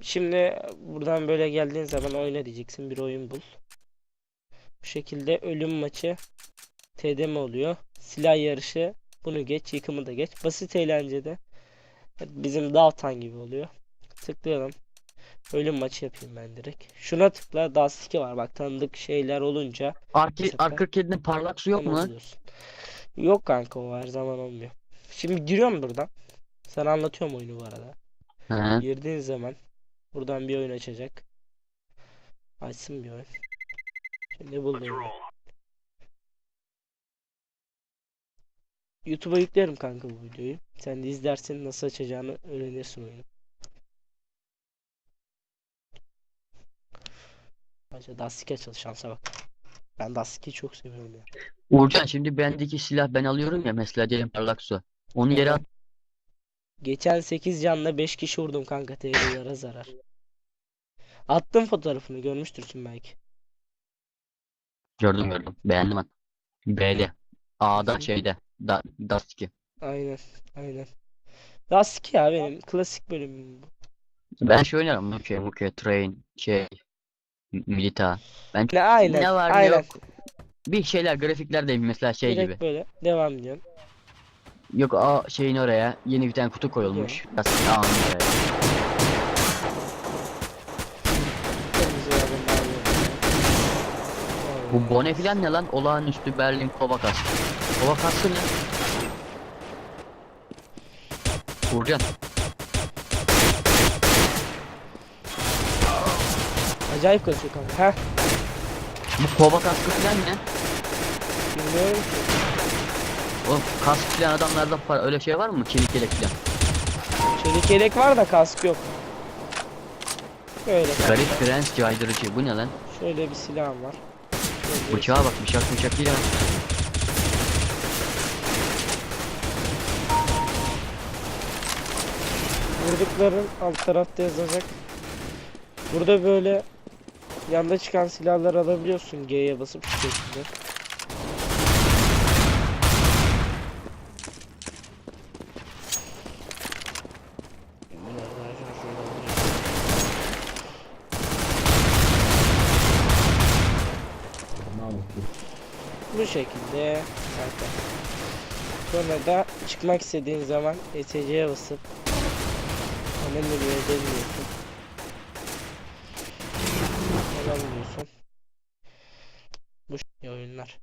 Şimdi buradan böyle geldiğin zaman oyna diyeceksin. Bir oyun bul. Bu şekilde ölüm maçı TDM oluyor. Silah yarışı bunu geç. Yıkımı da geç. Basit eğlencede bizim Davtan gibi oluyor. Tıklayalım. Ölüm maçı yapayım ben direkt. Şuna tıkla. 2 var. Bak tanıdık şeyler olunca sefer- arka kedinin parlak su yok mu lan? Yok kanka o her zaman olmuyor. Şimdi giriyorum buradan. Sana anlatıyorum oyunu bu arada. He. Girdiğin zaman buradan bir oyun açacak. Açsın bir oyun. Şimdi buldum. YouTube'a yüklerim kanka bu videoyu. Sen de izlersin nasıl açacağını öğrenirsin oyunu. Bence Dusty açıldı şansa bak. Ben Dusty'yi çok seviyorum ya. Uğurcan şimdi bendeki silah ben alıyorum ya mesela diyelim parlak su. Onu yere at. Geçen 8 canla 5 kişi vurdum kanka TV'lere zarar. Attım fotoğrafını görmüştürsün belki. Gördüm gördüm. Beğendim ben. B'de. A'da şeyde. Da, Dust 2. Aynen. Aynen. Dust ya benim klasik bölümüm bu. Ben şey oynarım. Muke, Muke, Train, şey, Milita. Ben Ne aynen. ne var ne aynen. yok. Bir şeyler grafikler de mesela şey Direkt gibi. böyle devam ediyorsun. Yok a şeyin oraya yeni bir tane kutu koyulmuş. Biraz A'nın oraya. Yardım Bu bone filan ne lan? Olağanüstü Berlin kova kaskı. Kova kaskı ne? Uğurcan. Acayip kasıyor kanka. Heh. Bu kova kaskı filan ne? Bilmiyorum ki. Oğlum kask filan adamlarda para öyle şey var mı? Çelik yelek filan. Çelik yelek var da kask yok. Böyle. Garip prens caydırıcı. Bu ne lan? Şöyle bir silahım var. Şöyle Bıçağa bak bıçak bıçak değil ama. Vurdukların alt tarafta yazacak. Burada böyle yanda çıkan silahları alabiliyorsun G'ye basıp şu şekilde. Bu şekilde zaten. Sonra da çıkmak istediğin zaman ETC'ye basıp önemli bir yere dönüyorsun. Alamıyorsun. Bu ş- oyunlar.